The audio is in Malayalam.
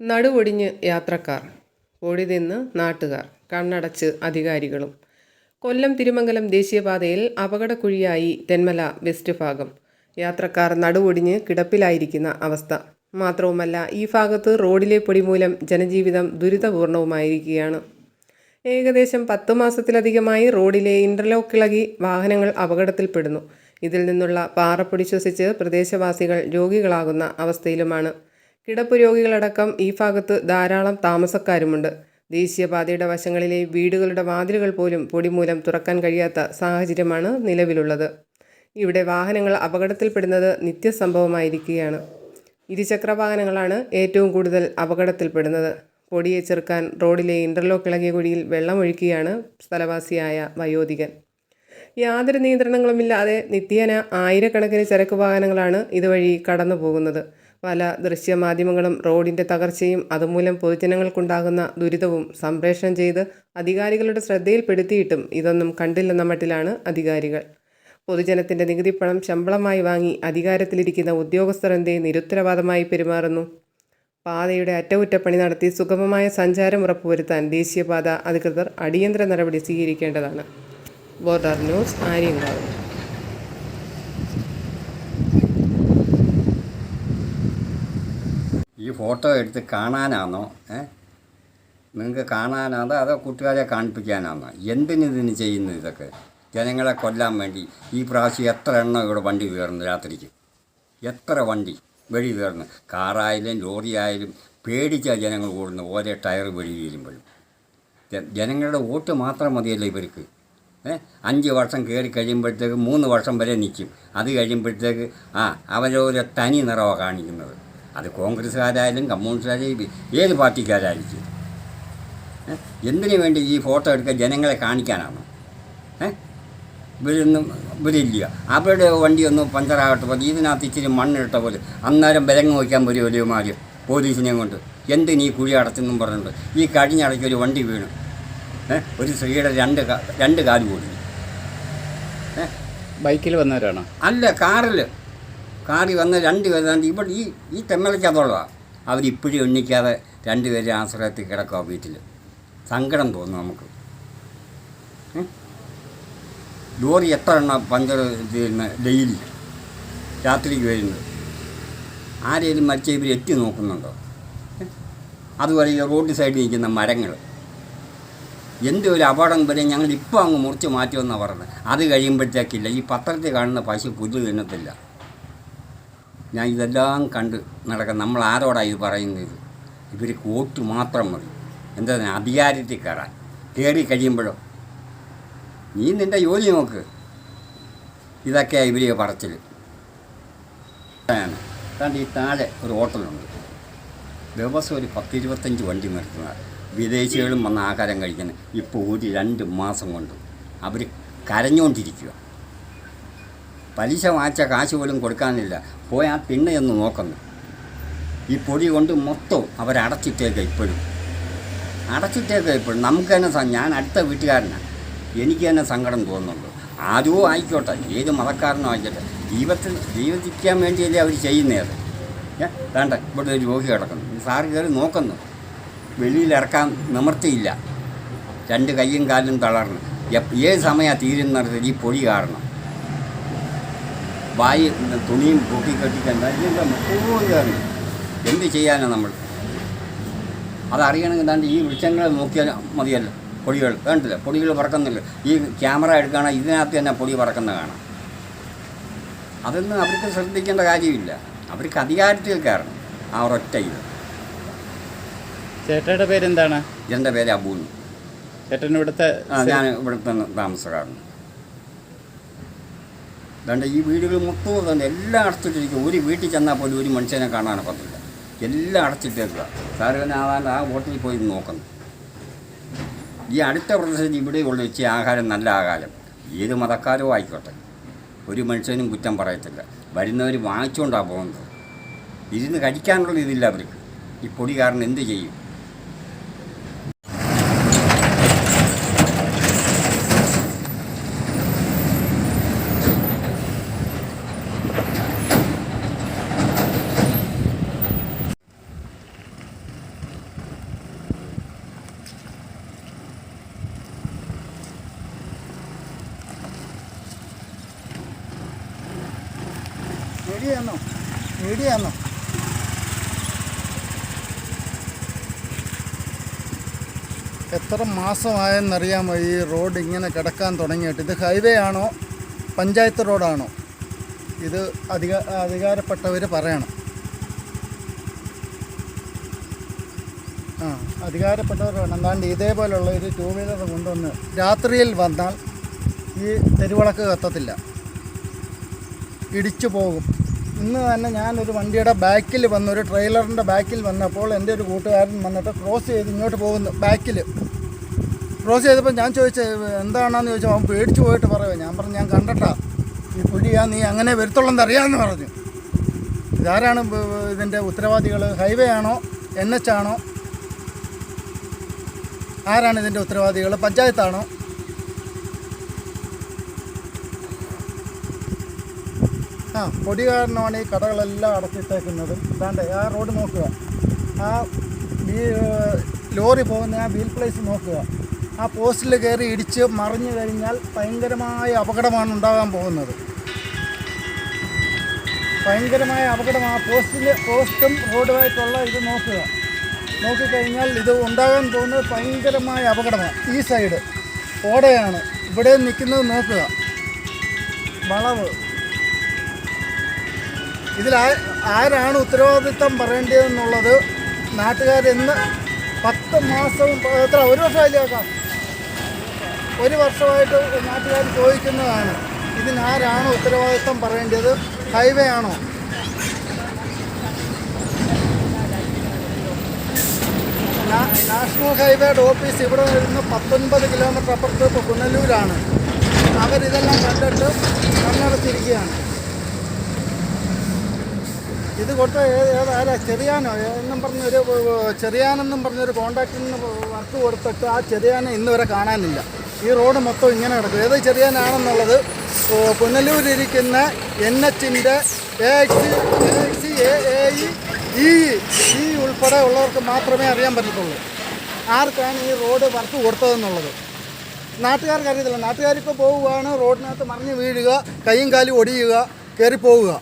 നടുവൊടിഞ്ഞ് യാത്രക്കാർ ഓടി നിന്ന് നാട്ടുകാർ കണ്ണടച്ച് അധികാരികളും. കൊല്ലം തിരുമംഗലം ദേശീയപാതയിൽ അപകടക്കുഴിയായി തെന്മല വെസ്റ്റ് ഭാഗം. യാത്രക്കാർ നടുവൊടിഞ്ഞ് കിടപ്പിലായിരിക്കുന്ന അവസ്ഥ. മാത്രവുമല്ല ഈ ഭാഗത്ത് റോഡിലെ പൊടി മൂലം ജനജീവിതം ദുരിതപൂർണവുമായിരിക്കുകയാണ്. ഏകദേശം പത്ത് മാസത്തിലധികമായി റോഡിലെ ഇന്റർലോക്ക് ഇളകി വാഹനങ്ങൾ അപകടത്തിൽപ്പെടുന്നു. ഇതിൽ നിന്നുള്ള പാറപ്പൊടി ശ്വസിച്ച് പ്രദേശവാസികൾ രോഗികളാകുന്ന അവസ്ഥയിലുമാണ്. കിടപ്പ് രോഗികളടക്കം ഈ ഭാഗത്ത് ധാരാളം താമസക്കാരുമുണ്ട്. ദേശീയപാതയുടെ വശങ്ങളിലെ വീടുകളുടെ വാതിലുകൾ പോലും പൊടി മൂലം തുറക്കാൻ കഴിയാത്ത സാഹചര്യമാണ് നിലവിലുള്ളത്. ഇവിടെ വാഹനങ്ങൾ അപകടത്തിൽപ്പെടുന്നത് നിത്യസംഭവമായിരിക്കുകയാണ്. ഇരുചക്ര വാഹനങ്ങളാണ് ഏറ്റവും കൂടുതൽ അപകടത്തിൽപ്പെടുന്നത്. പൊടിയെ ചെറുക്കാൻ റോഡിലെ ഇന്റർലോക്ക് ഇളകിയ കുഴിയിൽ വെള്ളമൊഴുക്കിയാണ് സ്ഥലവാസിയായ വയോധികൻ. യാതൊരു നിയന്ത്രണങ്ങളുമില്ലാതെ നിത്യേന ആയിരക്കണക്കിന് ചരക്ക് വാഹനങ്ങളാണ് ഇതുവഴി കടന്നു പോകുന്നത്. പല ദൃശ്യമാധ്യമങ്ങളും റോഡിന്റെ തകർച്ചയും അതുമൂലം പൊതുജനങ്ങൾക്കുണ്ടാകുന്ന ദുരിതവും സംപ്രേഷണം ചെയ്ത് അധികാരികളുടെ ശ്രദ്ധയിൽപ്പെടുത്തിയിട്ടും ഇതൊന്നും കണ്ടില്ലെന്ന മട്ടിലാണ് അധികാരികൾ. പൊതുജനത്തിന്റെ നികുതിപ്പണം ശമ്പളമായി വാങ്ങി അധികാരത്തിലിരിക്കുന്ന ഉദ്യോഗസ്ഥർ എന്തേ നിരുത്തരവാദമായി പെരുമാറുന്നു? പാതയുടെ അറ്റകുറ്റപ്പണി നടത്തി സുഗമമായ സഞ്ചാരം ഉറപ്പുവരുത്താൻ ദേശീയപാത അധികൃതർ അടിയന്തര നടപടി സ്വീകരിക്കേണ്ടതാണ്. Border news Aryankavu. ഈ ഫോട്ടോ എടുത്ത് കാണാനാണോ നിങ്ങൾക്ക് കാണാനാണോ അതോ കൂട്ടുകാരെ കാണിപ്പിക്കാനാണോ എന്തിനിതിന് ചെയ്യുന്നു ഇതൊക്കെ? ജനങ്ങളെ കൊല്ലാൻ വേണ്ടി ഈ പ്രാവശ്യം എത്ര എണ്ണം ഇവിടെ വണ്ടി കയറുന്നു രാത്രിക്ക്? എത്ര വണ്ടി വെടി കയറുന്നു? കാറായാലും ലോറി ആയാലും പേടിച്ച ജനങ്ങൾ കൂടുന്നു ഓരോ ടയർ വെടി വീഴുമ്പോഴും. ജനങ്ങളുടെ വോട്ട് മാത്രം മതിയല്ലോ ഇവർക്ക്. അഞ്ച് വർഷം കയറി കഴിയുമ്പോഴത്തേക്ക് മൂന്ന് വർഷം വരെ നിൽക്കും. അത് കഴിയുമ്പോഴത്തേക്ക് ആ അവരോരോ തനി നിറവാണ് കാണിക്കുന്നത്. അത് കോൺഗ്രസ്സുകാരായാലും കമ്മ്യൂണിസ്റ്റുകാരായാലും ഏത് പാർട്ടിക്കാരായിരിക്കും? എന്തിനു വേണ്ടി ഈ ഫോട്ടോ എടുക്കുക ജനങ്ങളെ കാണിക്കാനാണ്? ഇവരൊന്നും ഇവരില്ല. അവരുടെ വണ്ടി ഒന്ന് പഞ്ചറാകട്ടെ പോലെ ഇതിനകത്ത് ഇച്ചിരി മണ്ണിട്ട പോലെ അന്നേരം വിലങ്ങ് വയ്ക്കാൻ വരും വലിയമാർ പോലീസിനെ കൊണ്ട്. എന്തിനീ കുഴി അടച്ചെന്നും പറഞ്ഞിട്ടുണ്ട് ഈ കഴിഞ്ഞിടയ്ക്ക് ഒരു വണ്ടി വീണു. ഒരു സ്ത്രീയുടെ രണ്ട് രണ്ട് കാൽ ഏ? ബൈക്കിൽ വന്നവരാണോ? അല്ല കാറിൽ. കാറിൽ വന്ന രണ്ട് പേരാണ്ട് ഇവിടെ ഈ ഈ തെമ്മലയ്ക്കതുള്ളതാണ് അവരിപ്പോഴും എണ്ണിക്കാതെ രണ്ടുപേരെ ആശ്രയത്തിൽ കിടക്കുക വീട്ടിൽ സങ്കടം തോന്നും നമുക്ക്? ലോറി എത്ര എണ്ണ പഞ്ചർ ചെയ്യുന്ന? ഡെയിലി. രാത്രിക്ക് വരുന്നത്. ആരെങ്കിലും മരിച്ച ഇവർ എത്തി നോക്കുന്നുണ്ടോ? അതുപോലെ ഈ റോഡ് സൈഡിൽ നിൽക്കുന്ന മരങ്ങൾ എന്ത് ഒരു അപകടം വരെ ഞങ്ങൾ ഇപ്പോൾ അങ്ങ് മുറിച്ച് മാറ്റുമെന്നാണ് പറഞ്ഞത്? അത് കഴിയുമ്പോഴത്തേക്കില്ല. ഈ പത്രത്തിൽ കാണുന്ന പശു പുല്ല് തിന്നത്തില്ല. ഞാൻ ഇതെല്ലാം കണ്ട് നടക്കുന്ന നമ്മൾ ആരോടാണ് ഇത് പറയുന്നത്? ഇവർക്ക് കോട്ട് മാത്രം മതി. എന്താ അധികാരത്തിൽ കയറാൻ? കയറി കഴിയുമ്പോഴോ? നീ നിന്റെ ജോലി നോക്ക്. ഇതൊക്കെയാണ് ഇവർ പറച്ചിൽ കാരണം ഈ താഴെ ഒരു ഹോട്ടലുണ്ട്. ദിവസം ഒരു പത്തിരുപത്തഞ്ച് വണ്ടി നിർത്തുന്നത് വിദേശികളും വന്ന് ആഹാരം കഴിക്കുന്നത്. ഇപ്പോൾ ഒരു രണ്ട് മാസം കൊണ്ട് അവർ കരഞ്ഞുകൊണ്ടിരിക്കുക പലിശ വാച്ച കാശ് പോലും കൊടുക്കാനില്ല. പോയി ആ തിണ്ണയൊന്ന് നോക്കുന്നു. ഈ പൊടി കൊണ്ട് മൊത്തം അവരടച്ചിട്ടേക്ക ഇപ്പോഴും. അടച്ചിട്ടേക്ക ഇപ്പോഴും. നമുക്ക് തന്നെ ഞാൻ അടുത്ത വീട്ടുകാരനാണ് എനിക്ക് തന്നെ സങ്കടം തോന്നുന്നുണ്ട്. ആരോ ആയിക്കോട്ടെ. ഏത് മതക്കാരനോ ആയിക്കോട്ടെ. ജീവിതത്തിൽ ജീവിക്കാൻ വേണ്ടിയല്ലേ അവർ ചെയ്യുന്നത് വേണ്ട. ഇവിടെ ഒരു രോഗി കിടക്കുന്നു. സാറ് കയറി നോക്കുന്നു. വെളിയിൽ നിവർത്തിയില്ല രണ്ട് കൈയും കാലും തളർന്ന്. ഏത് സമയമാണ് തീരുന്നത്? ഈ പൊടി കാരണം. വായി തുണിയും പൊക്കി കെട്ടിക്കണ്ട ഇതിന്റെ മുപ്പത് കയറി. എന്ത് ചെയ്യാനാണ് നമ്മൾ? അതറിയണമെങ്കിൽ താണ്ട് ഈ വൃക്ഷങ്ങളെ നോക്കിയാൽ മതിയല്ലോ. പൊടികൾ. വേണ്ടില്ല. പൊടികൾ പറക്കുന്നില്ല. ഈ ക്യാമറ എടുക്കുകയാണെങ്കിൽ ഇതിനകത്ത് തന്നെ പൊടി പറക്കുന്ന കാണാം. അതൊന്നും അവർക്ക് ശ്രദ്ധിക്കേണ്ട കാര്യമില്ല. അവർക്ക് അധികാരത്തിൽ കയറണം. ആ ഒരൊറ്റ ഇത്. ചേട്ടയുടെ പേരെന്താണ്? എന്റെ പേര് അബൂന്ന് ചേട്ടൻ ഇവിടുത്തെ ഞാൻ ഇവിടുത്തെ താമസക്കാരൻ അതുകൊണ്ട് ഈ വീടുകൾ മൊത്തം തന്നെ എല്ലാം അടച്ചിട്ടിരിക്കും. ഒരു വീട്ടിൽ ചെന്നാൽ പോലും ഒരു മനുഷ്യനെ കാണാനൊക്കത്തില്ല എല്ലാം അടച്ചിട്ടേക്കുക. സാറ് തന്നെ ആവാണ്ട് ആ ഹോട്ടലിൽ പോയി നോക്കുന്നു. ഈ അടുത്ത പ്രദേശത്ത് ഇവിടെ ഉള്ള വെച്ച് ആഹാരം നല്ല ആഹാരം. ഏത് മതക്കാരോ ആയിക്കോട്ടെ. ഒരു മനുഷ്യനും കുറ്റം പറയത്തില്ല. വരുന്നവർ വാങ്ങിച്ചുകൊണ്ടാണ് പോകുന്നത്. ഇരുന്ന് കഴിക്കാനുള്ള ഇതില്ല അവർക്ക്. ഈ പൊടി കാരണം എന്ത് ചെയ്യും? വീഡിയോ ആണോ എത്ര മാസമായെന്നറിയാമോ ഈ റോഡ് ഇങ്ങനെ കിടക്കാൻ തുടങ്ങിയിട്ട്? ഇത് ഹൈവേ ആണോ? പഞ്ചായത്ത് റോഡാണോ? ഇത് അധിക അധികാരപ്പെട്ടവർ പറയണം. ആ അധികാരപ്പെട്ടവർ വേണം എന്താണ്ട് ഇതേപോലുള്ള ഒരു ടൂ വീലർ കൊണ്ടുവന്ന് രാത്രിയിൽ വന്നാൽ ഈ തെരുവിളക്ക് കത്തത്തില്ല. ഇടിച്ചു പോകും. ഇന്ന് തന്നെ ഞാനൊരു വണ്ടിയുടെ ബാക്കിൽ വന്നു ഒരു ട്രെയിലറിന്റെ ബാക്കിൽ വന്നപ്പോൾ എന്റെ ഒരു കൂട്ടുകാരൻ വന്നിട്ട് ക്രോസ് ചെയ്ത് ഇങ്ങോട്ട് പോകുന്നു ബാക്കിൽ. ക്രോസ് ചെയ്തപ്പോൾ ഞാൻ ചോദിച്ച എന്താണെന്ന് ചോദിച്ചാൽ അവൻ പേടിച്ചു പോയിട്ട് പറയുക ഞാൻ പറഞ്ഞു ഞാൻ കണ്ടട്ടാ. ഈ പുഴിയാ നീ അങ്ങനെ വരുത്തുള്ളെന്ന് അറിയാമെന്ന് പറഞ്ഞു. ഇതാരാണ് ഇതിന്റെ ഉത്തരവാദികൾ? ഹൈവേ ആണോ? എൻ എച്ച് ആണോ? ആരാണ് ഇതിന്റെ ഉത്തരവാദികൾ? പഞ്ചായത്താണോ? ആ പൊടി കാരണമാണ് ഈ കടകളെല്ലാം അടച്ചിട്ടേക്കുന്നത്. ഇതാണ്ട് ആ റോഡ് നോക്കുക. ആ ഈ ലോറി പോകുന്ന ആ വീൽ പ്ലേസ് നോക്കുക. ആ പോസ്റ്റിൽ കയറി ഇടിച്ച് മറിഞ്ഞു കഴിഞ്ഞാൽ ഭയങ്കരമായ അപകടമാണ് ഉണ്ടാകാൻ പോകുന്നത്. ഭയങ്കരമായ അപകടം ആ പോസ്റ്റിൽ പോസ്റ്റും റോഡുമായിട്ടുള്ള ഇത് നോക്കുക. നോക്കിക്കഴിഞ്ഞാൽ ഇത് ഉണ്ടാകാൻ പോകുന്നത് ഭയങ്കരമായ അപകടമാണ്. ഈ സൈഡ് ഓടയാണ്. ഇവിടെ നിൽക്കുന്നത് നോക്കുക. വളവ്. ഇതിൽ ആരാണ് ഉത്തരവാദിത്തം പറയേണ്ടതെന്നുള്ളത് നാട്ടുകാരെന്ന് പത്ത് മാസവും എത്ര ഒരു വർഷമായില്ലേക്കാം ഒരു വർഷമായിട്ട് നാട്ടുകാർ ചോദിക്കുന്നതാണ് ഇതിനാരാണ് ഉത്തരവാദിത്തം പറയേണ്ടത്? ഹൈവേ ആണോ നാഷണൽ ഹൈവേയുടെ ഓഫീസ് ഇവിടെ നിന്ന് പത്തൊൻപത് കിലോമീറ്റർ അപ്പുറത്ത് ഇപ്പോൾ പുനലൂരാണ് അവരിതെല്ലാം കണ്ടിട്ട് കണ്ണടച്ചിരിക്കുകയാണ്. ഇത് കൊടുത്ത ഏതായാലും ചെറിയാനോ? എന്നും പറഞ്ഞൊരു ചെറിയാനെന്നും പറഞ്ഞൊരു നിന്ന് വർക്ക് കൊടുത്തിട്ട് ആ ചെറിയാനെ ഇന്ന് വരെ കാണാനില്ല. ഈ റോഡ് മൊത്തം ഇങ്ങനെ കിടക്കും. ഏത് ചെറിയാനാണെന്നുള്ളത് പുനലൂരിരിക്കുന്ന N എച്ചിന്റെ A X A X A A E E ഉൾപ്പെടെ ഉള്ളവർക്ക് മാത്രമേ അറിയാൻ പറ്റത്തുള്ളൂ. ആർക്കാണ് ഈ റോഡ് വർക്ക് കൊടുത്തതെന്നുള്ളത്? നാട്ടുകാർക്ക് അറിയത്തില്ല. നാട്ടുകാരിപ്പോൾ പോവുകയാണ് റോഡിനകത്ത് മറിഞ്ഞ് വീഴുക കൈയും കാലും ഒടിയുക കയറി പോവുക